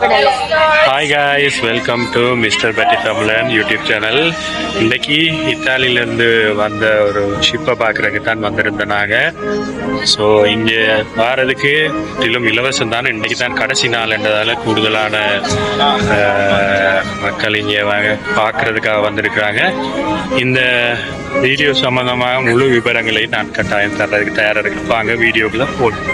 Hi guys welcome to mister battery Tamilan YouTube channel இன்னைக்கு இத்தாலியிலேருந்து வந்த ஒரு ஷிப்பை பார்க்குறதுக்கு தான் வந்திருந்தோம் நாங்கள் ஸோ இங்கே வாரதுக்கு முற்றிலும் இலவசம் தான். இன்னைக்கு தான் கடைசி நாள்ன்றதால கூடுதலான மக்கள் இங்கே பார்க்குறதுக்காக வந்திருக்கிறாங்க. இந்த வீடியோ சம்மந்தமாக முழு விவரங்களை நான் கட்டாயம் தர்றதுக்கு தயாராக இருக்கு வாங்க வீடியோக்குள்ள போட்டு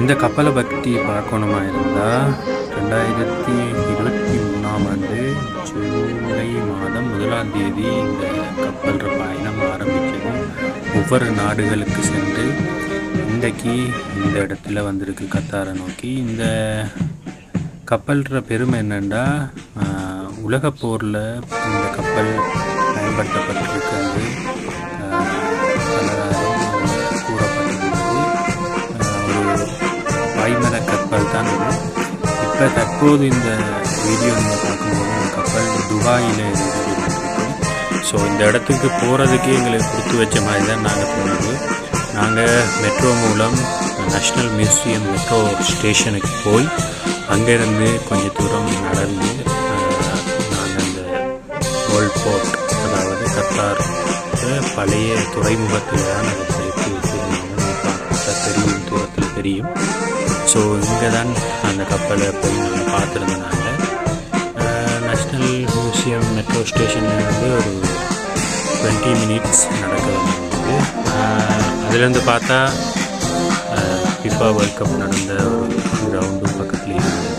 இந்த கப்பலை பற்றி பார்க்கணுமா இருந்தால் ரெண்டாயிரத்தி இருபத்தி மூணாம் ஆண்டு ஜூலை மாதம் முதலாம் தேதி இந்த கப்பல் பயணம் ஆரம்பித்தது ஒவ்வொரு நாடுகளுக்கு சென்று இன்றைக்கு இந்த இடத்துல வந்திருக்கு கத்தாரை நோக்கி. இந்த கப்பல்ற பெருமை என்னென்னா உலகப் போரில் இந்த கப்பல் பயன்படுத்தப்பட்டிருக்கிறது ஆஹ், ஒரு வாய்மர கப்பல் தான் இது. இப்போ தற்போது இந்த வீடியோ நீங்கள் பார்க்கும்போது இந்த கப்பல் துபாயில் ஸோ இந்த இடத்துக்கு போகிறதுக்கே எங்களுக்கு கொடுத்து வச்ச மாதிரி தான் நாங்கள் போனது. நாங்கள் மெட்ரோ மூலம் நேஷ்னல் மியூசியம் மெட்ரோ ஸ்டேஷனுக்கு போய் அங்கேருந்து கொஞ்சம் தூரம் நடந்து நாங்கள் அந்த ஓல்ட் போர்ட் அதாவது கத்தார் பழைய துறைமுகத்தில் தான் அதை சேர்த்து வச்சுருந்தாங்க தெரியும் தூரத்தில் தெரியும். ஸோ இங்கே தான் அந்த கப்பலை போய் நாங்கள் பார்த்துருந்தனால நேஷ்னல் மியூசியம் மெட்ரோ ஸ்டேஷன்லேருந்து ஒரு டுவெண்ட்டி மினிட்ஸ் நடக்கிறது அதுலேருந்து பார்த்தா ஃபிஃபா வேர்ல்ட் கப் நடந்த ஒரு கிரவுண்டு பக்கத்துலேயே இருந்தது.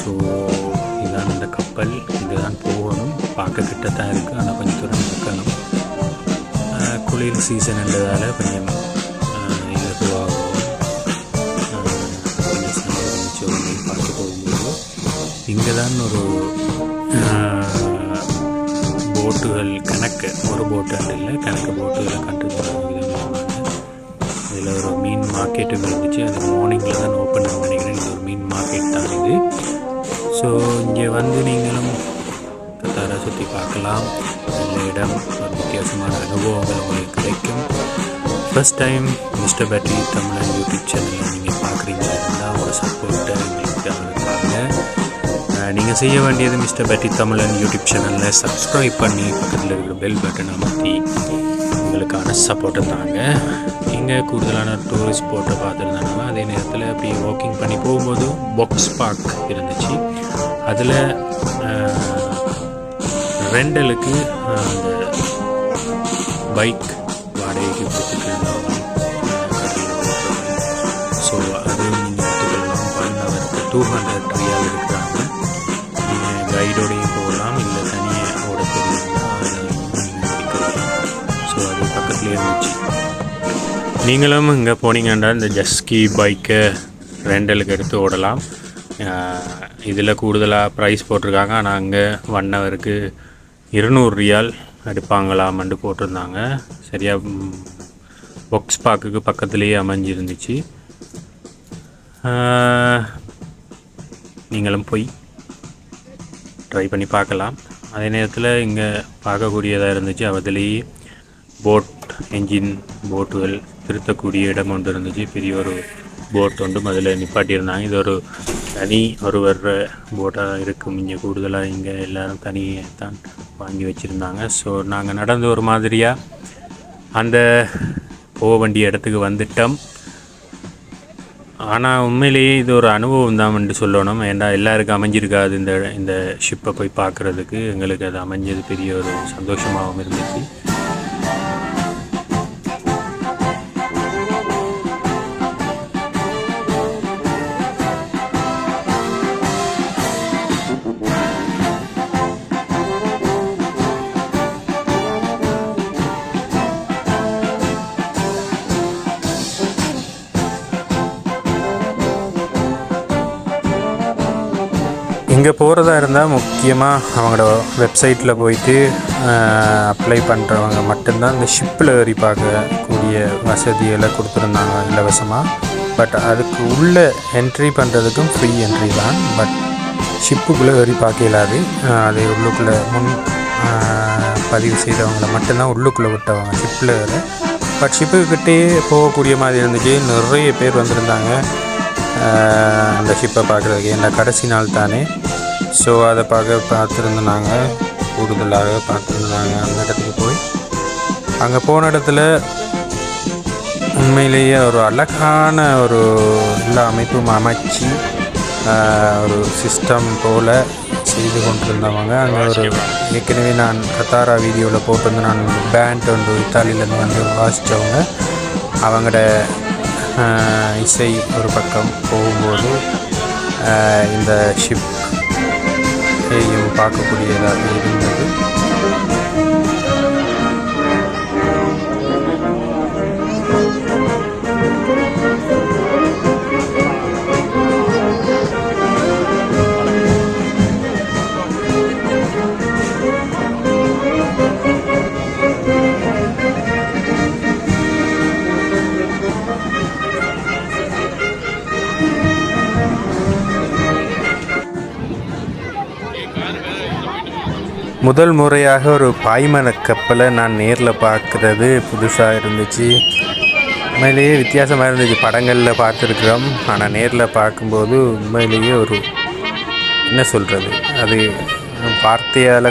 ஸோ இதுதான் அந்த கப்பல். இங்கே தான் போகணும். பார்க்க கிட்ட தான் இருக்குது. ஆனால் கொஞ்சம் தூரம் நடக்கணும் குளிர் சீசன்ன்றதால கொஞ்சம் கொஞ்சம் போகும்போது இங்கே தான் ஒரு போட்டுகள் கணக்கு. ஒரு போட்டு இல்லை கணக்கு போட்டுகளை கண்டு இதில் ஒரு மீன் மார்க்கெட்டும் இருந்துச்சு. அது மார்னிங்கில் தான் ஓப்பன் பண்ணிக்கிறேன் இது ஒரு மீன் மார்க்கெட் தான் இது. ஸோ இங்கே வந்து நீங்களும் சுற்றி பார்க்கலாம். நல்ல இடம் ஒரு வித்தியாசமான அனுபவங்கள் உங்களுக்கு கிடைக்கும். First time mister battery Tamilan YouTube சேனலில் நீங்கள் பார்க்குறீங்களா இருந்தால் ஒரு சப்போர்ட்டை எங்களுக்கு அனுப்பாங்க நீங்கள் செய்ய வேண்டியது மிஸ்டர் பேட்டரி தமிழன் யூடியூப் சேனலில் சப்ஸ்கிரைப் பண்ணி பக்கத்தில் இருக்கிற பெல் பட்டனை அமர்த்தி உங்களுக்கான சப்போர்ட்டை தாங்க. இங்கே கூடுதலான டூரிஸ்ட் ஸ்பாட்டை பார்த்துருந்தாங்க அதே நேரத்தில் அப்படி வாக்கிங் பண்ணி போகும்போது பாக்ஸ் பார்க் இருந்துச்சு. அதில் ரெண்டலுக்கு அந்த பைக் வாடகைக்கு கொடுத்துட்டு ஸோ அது நீங்கள் எடுத்துக்கலாம் ஒன் ஹவருக்கு டூ ஹண்ட்ரட் ஃப்ரீயாக இருக்கிறாங்க நீங்கள் கைடோடையும் போகலாம். இல்லை தனியாக ஓட தெரியுங்களா ஸோ அது பக்கத்துலேயே இருந்துச்சு. நீங்களும் இங்கே போனீங்கன்னா இந்த ஜஸ்கி பைக்கை ரெண்டலுக்கு எடுத்து ஓடலாம். இதில் கூடுதலாக ப்ரைஸ் போட்டிருக்காங்க. ஆனால் அங்கே ஒன் ஹவருக்கு இருநூறு ரியால் எடுப்பாங்களாமண்டு போட்டிருந்தாங்க. சரியாக பொக்ஸ் பாக்குக்கு பக்கத்துலேயே அமைஞ்சிருந்துச்சு. நீங்களும் போய் ட்ரை பண்ணி பார்க்கலாம். அதே நேரத்தில் இங்கே பார்க்கக்கூடியதாக இருந்துச்சு. அதிலேயே போட் என்ஜின் போட்டுகள் திருத்தக்கூடிய இடம் ஒன்று இருந்துச்சு. பெரிய ஒரு போட் ஒன்றும் அதில் நிப்பாட்டியிருந்தாங்க இது ஒரு தனி ஒரு வர்ற போட்டாக இருக்கும். இங்கே கூடுதலாக இங்கே எல்லோரும் தனியை தான் வாங்கி வச்சுருந்தாங்க. ஸோ நாங்கள் நடந்து ஒரு மாதிரியாக அந்த போக வேண்டிய இடத்துக்கு வந்துட்டோம். ஆனால் உண்மையிலேயே இது ஒரு அனுபவம் தான் சொல்லணும். ஏன்டா எல்லாருக்கும் அமைஞ்சிருக்காது இந்த இந்த ஷிப்பை போய் பார்க்குறதுக்கு. எங்களுக்கு அது அமைஞ்சது பெரிய ஒரு சந்தோஷமாகவும் இருந்துச்சு. இங்கே போகிறதா இருந்தால் முக்கியமாக அவங்களோட வெப்சைட்டில் போயிட்டு அப்ளை பண்ணுறவங்க மட்டும்தான் இந்த ஷிப்பில் ஏறி பார்க்கக்கூடிய வசதியெல்லாம் கொடுத்துருந்தாங்க இலவசமாக. பட் அதுக்கு உள்ளே என்ட்ரி பண்ணுறதுக்கும் ஃப்ரீ என்ட்ரி தான். பட் ஷிப்புக்குள்ளே ஏறி பார்க்க இயலாது. அது உள்ளுக்குள்ளே முன் பதிவு செய்தவங்களை மட்டும்தான் உள்ளுக்குள்ளே விட்டவங்க ஷிப்பில் பட் ஷிப்புக்கிட்டே போகக்கூடிய மாதிரி இருந்துச்சு. நிறைய பேர் வந்திருந்தாங்க. அந்த ஷிப்பை பார்க்குறதுக்கு என்ன கடைசி நாள் தானே. ஸோ அதை பார்க்க பார்த்துருந்தோம் நாங்கள் கூடுதலாக பார்த்துருந்தாங்க. அந்த இடத்துக்கு போய் அங்கே போன இடத்துல உண்மையிலேயே ஒரு அழகான ஒரு எல்லா அமைப்பும் அமைச்சு ஒரு சிஸ்டம் போல் செய்து கொண்டிருந்தவங்க. அங்கே ஒரு ஏற்கனவே நான் கத்தாரா வீடியோவில் போட்டிருந்த நான் பேண்ட் ஒன்று இத்தாலியிலேருந்து வந்து வாசித்தவங்க அவங்களோட இசை ஒரு பக்கம் போகும்போது இந்த ஷிப் பார்க்கக்கூடியதாக இருந்தது. முதல் முறையாக ஒரு பாய்மர கப்பலை நான் நேரில் பார்க்குறது புதுசாக இருந்துச்சு. உண்மையிலேயே வித்தியாசமாக இருந்துச்சு. படங்களில் பார்த்துருக்குறோம். ஆனால் நேரில் பார்க்கும்போது உண்மையிலேயே ஒரு என்ன சொல்கிறது அது வார்த்தையால்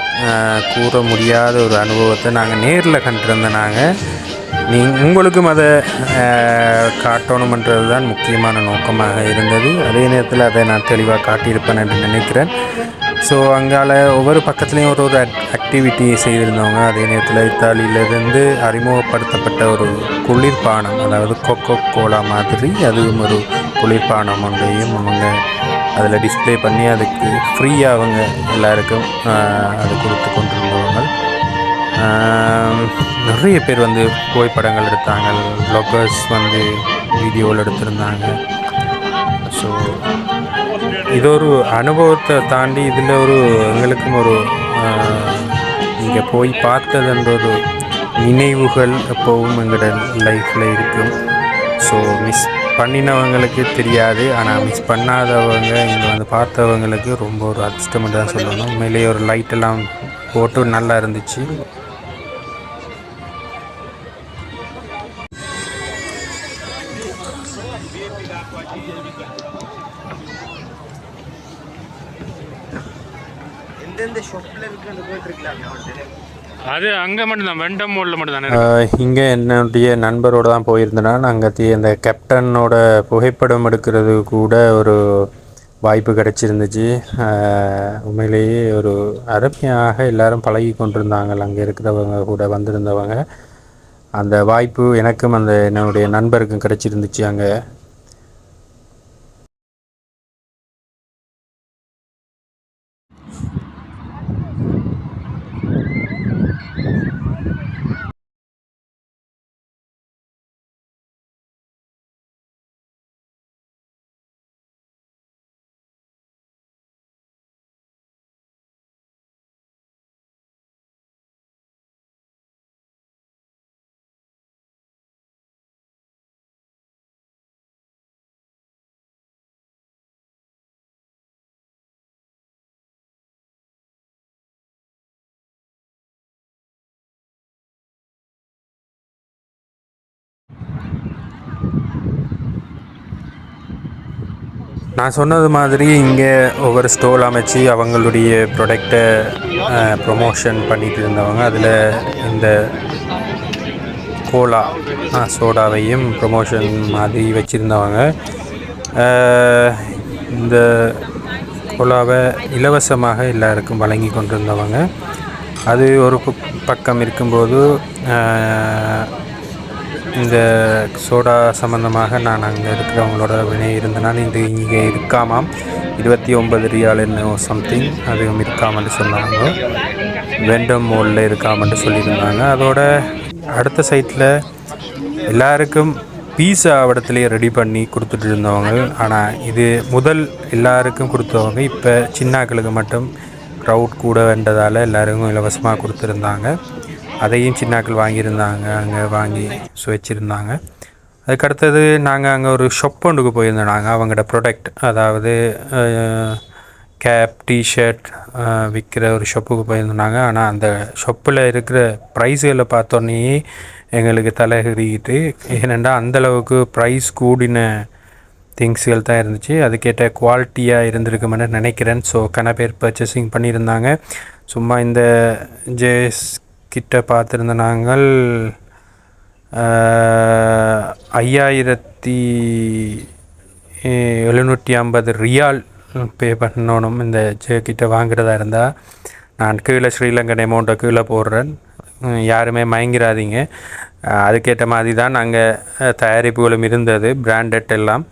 கூற முடியாத ஒரு அனுபவத்தை நாங்கள் நேரில் கண்டிருந்தோம் நாங்கள் நீ உங்களுக்கும் அதை காட்டணுமன்றது தான் முக்கியமான நோக்கமாக இருந்தது. அதே நேரத்தில் அதை நான் தெளிவாக காட்டியிருப்பேன் என்று நினைக்கிறேன். ஸோ அங்கால ஒவ்வொரு பக்கத்துலேயும் ஒரு ஒரு ஆக்டிவிட்டி செய்திருந்தவங்க. அதே நேரத்தில் இத்தாலியிலேருந்து அறிமுகப்படுத்தப்பட்ட ஒரு குளிர்பானம் அதாவது கொக்கோ கோலா மாதிரி அதுவும் ஒரு குளிர்பானம் ஒன்றையும் அவங்க அதில் டிஸ்பிளே பண்ணி அதுக்கு ஃப்ரீயாக அவங்க எல்லாருக்கும் அது கொடுத்து கொண்டிருந்தவங்க. நிறைய பேர் வந்து புகைப்படங்கள் எடுத்தாங்க. ப்ளாகர்ஸ் வந்து வீடியோவில் எடுத்திருந்தாங்க. ஸோ இது ஒரு அனுபவத்தை தாண்டி இதில் ஒரு எங்களுக்கும் ஒரு இங்கே போய் பார்த்ததுன்ற ஒரு நினைவுகள் எப்போவும் எங்களோட லைஃப்பில் இருக்கும். ஸோ மிஸ் பண்ணினவங்களுக்கு தெரியாது. ஆனால் மிஸ் பண்ணாதவங்க இங்கே வந்து பார்த்தவங்களுக்கு ரொம்ப ஒரு அதிர்ஷ்டம் தான் சொல்லணும். உண்மையிலேயே ஒரு லைட்டெல்லாம் போட்டு நல்லா இருந்துச்சு. அது அங்கே மட்டும்தான் வெண்டம் மோலில் மட்டும் தானே இங்கே என்னுடைய நண்பரோடு தான் போயிருந்தேன். அங்கே அந்த கேப்டனோட புகைப்படம் எடுக்கிறது கூட ஒரு வாய்ப்பு கிடச்சிருந்துச்சு. உண்மையிலேயே ஒரு அருமையாக எல்லாரும் பழகி கொண்டிருந்தாங்க. அங்கே இருக்கிறவங்க கூட வந்திருந்தவங்க. அந்த வாய்ப்பு எனக்கும் அந்த என்னுடைய நண்பருக்கும் கிடச்சிருந்துச்சு அங்கே. நான் சொன்னது மாதிரி இங்கே ஒவ்வொரு ஸ்டோல் அமைச்சு அவங்களுடைய ப்ரொடக்டை ப்ரொமோஷன் பண்ணிட்டு இருந்தவங்க. அதில் இந்த கோலா சோடாவையும் ப்ரொமோஷன் மாதிரி வச்சுருந்தவங்க. இந்த கோலாவை இலவசமாக எல்லாருக்கும் வழங்கி கொண்டிருந்தவங்க. அது ஒரு பக்கம் இருக்கும்போது இந்த சோடா சம்மந்தமாக நான் அங்கே இருக்கிறவங்களோட வினை இருந்தனால் இது இங்கே இருக்காமாம். இருபத்தி ஒன்பது ரியால் என்ன சம்திங் அதுவும் இருக்காமன்னு சொன்னாங்க. வெண்டம் மோலில் இருக்காமல் சொல்லியிருந்தாங்க. அதோட அடுத்த சைட்டில் எல்லாருக்கும் பீஸா இடத்துலையே ரெடி பண்ணி கொடுத்துட்டு இருந்தவங்க. ஆனால் இது முதல் எல்லாருக்கும் கொடுத்தவங்க. இப்போ சின்னாக்களுக்கு மட்டும் க்ரௌட் கூட வேண்டதால் எல்லாருக்கும் இலவசமாக கொடுத்துருந்தாங்க. அதையும் சின்னாக்கள் வாங்கியிருந்தாங்க அங்கே வாங்கி வச்சுருந்தாங்க அதுக்கு அடுத்தது நாங்கள் அங்கே ஒரு ஷொப் ஒன்றுக்கு போயிருந்தோம் நாங்கள் அவங்களோட ப்ரொடக்ட் அதாவது கேப் டிஷர்ட் விற்கிற ஒரு ஷாப்புக்கு போயிருந்தாங்க ஆனால் அந்த ஷாப்பில் இருக்கிற ப்ரைஸுகளை பார்த்தோன்னே எங்களுக்கு தலைகிறிக்கிட்டு ஏனெண்டா அந்தளவுக்கு ப்ரைஸ் கூடின திங்ஸுகள் தான் இருந்துச்சு. அதுக்கேற்ற குவாலிட்டியாக இருந்திருக்குமென்னு நினைக்கிறேன். ஸோ கன பேர் பர்ச்சேசிங் பண்ணியிருந்தாங்க. சும்மா இந்த ஜேஸ் கிட்ட பார்த்துருந்த நாங்கள் ஐயாயிரத்தி எழுநூற்றி ஐம்பது ரியால் பே பண்ணணும். இந்த ஜே கிட்ட வாங்குறதா இருந்தால் நான் கீழே ஸ்ரீலங்கன் அமௌண்ட்டை கீழே போடுறேன். யாருமே மயங்கிறாதீங்க. அதுக்கேற்ற மாதிரி தான் நாங்கள் தயாரிப்புகளும் இருந்தது பிராண்டட் எல்லாம்.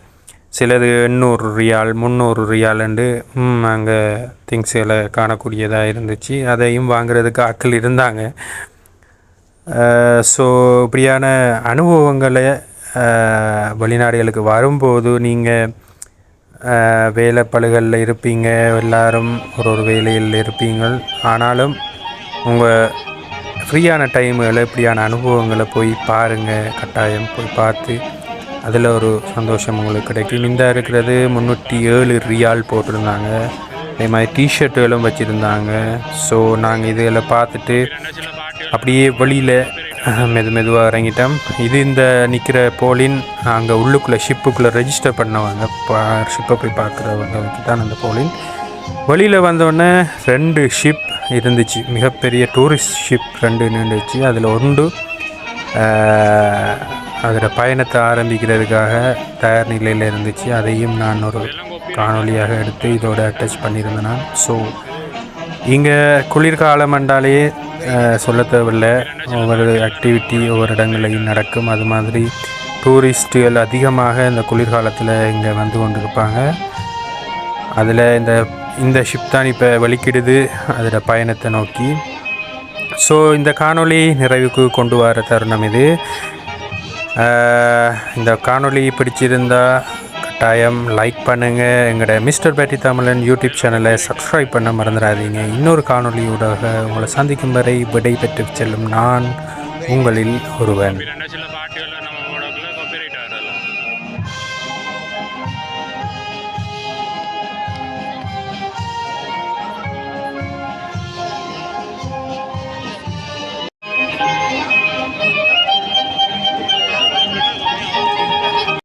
சிலது எண்ணூறு ரியால் முந்நூறு ரியாலுண்டு அங்கே திங்ஸுகளை காணக்கூடியதாக இருந்துச்சு. அதையும் வாங்குறதுக்கு ஆட்கள் இருந்தாங்க. ஸோ இப்படியான அனுபவங்களை வெளிநாடுகளுக்கு வரும்போது நீங்கள் வேலை பழுகளில் இருப்பீங்க எல்லாரும் ஒரு ஒரு வேலையில் இருப்பீங்க ஆனாலும் உங்கள் ஃப்ரீயான டைமுகளை இப்படியான அனுபவங்களை போய் பாருங்கள் கட்டாயம் போய் பார்த்து அதில் ஒரு சந்தோஷம் உங்களுக்கு கிடைக்கும். இந்த இருக்கிறது முந்நூற்றி ஏழு ரியால் போட்டிருந்தாங்க. அதே மாதிரி டிஷர்ட்டுகளும் வச்சுருந்தாங்க. ஸோ நாங்கள் இதில் பார்த்துட்டு அப்படியே வெளியில் மெது மெதுவாக இறங்கிட்டோம். இது இந்த நிற்கிற போலின் அங்கே உள்ளுக்குள்ளே ஷிப்புக்குள்ளே ரெஜிஸ்டர் பண்ணவங்க ஷிப்பை போய் பார்க்குறவங்க தான் அந்த போலின். வெளியில் வந்தோடனே ரெண்டு ஷிப் இருந்துச்சு. மிகப்பெரிய டூரிஸ்ட் ஷிப் ரெண்டு நின்றுச்சு. அதில் ஒன்று அதில் பயணத்தை ஆரம்பிக்கிறதுக்காக தயார் நிலையில் இருந்துச்சு. அதையும் நான் ஒரு காணொளியாக எடுத்து இதோட அட்டாச் பண்ணியிருந்தேன் ஸோ இங்கே குளிர்காலம் என்றாலே சொல்ல தேவையில்லை. ஒவ்வொரு ஆக்டிவிட்டி ஒவ்வொரு இடங்களையும் நடக்கும். அது மாதிரி டூரிஸ்ட்டுகள் அதிகமாக இந்த குளிர்காலத்தில் இங்கே வந்து கொண்டிருப்பாங்க. அதில் இந்த இந்த ஷிப் தான் இப்போ வலிக்கிடுது. அதில் பயணத்தை நோக்கி. ஸோ இந்த காணொளி நிறைவுக்கு கொண்டு வர தருணம் இது. இந்த காணொளி பிடிச்சிருந்தால் கட்டாயம் லைக் பண்ணுங்கள் எங்களோட மிஸ்டர் பேட்டி தமிழன் யூடியூப் சேனலை சப்ஸ்கிரைப் பண்ண மறந்துடாதீங்க. இன்னொரு காணொளியூடாக உங்களை சந்திக்கும் வரை விடை பெற்று செல்லும் நான் உங்களில் ஒருவன்.